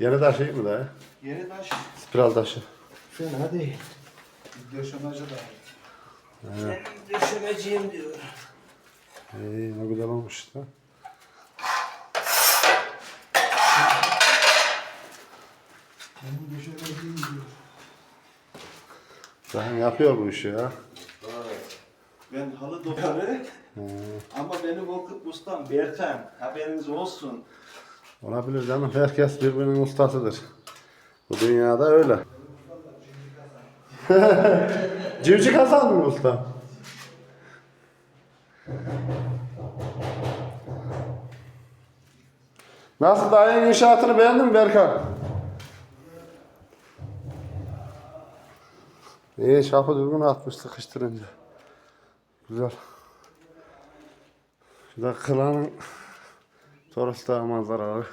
Yeni taşıyayım mı daha? Yeni taş Spiral taşı. fena değil. Döşemeci de. Ben döşemeciyim diyor. İyi ne güzel olmuş işte. Benim döşemeciyim diyor. Zaten yapıyor bu işi ya. Ben halı dokarı ama benim o ustam Berkan. Haberiniz olsun. Olabilir canım. Herkes birbirinin ustasıdır. Bu dünyada öyle. Civciv Hasan mı usta? Nasıl yeni inşaatını beğendin mi Berkan? İyi şapı düzgün atmış sıkıştırınca. Güzel. Şurada kılanın Sonrası da manzaraları.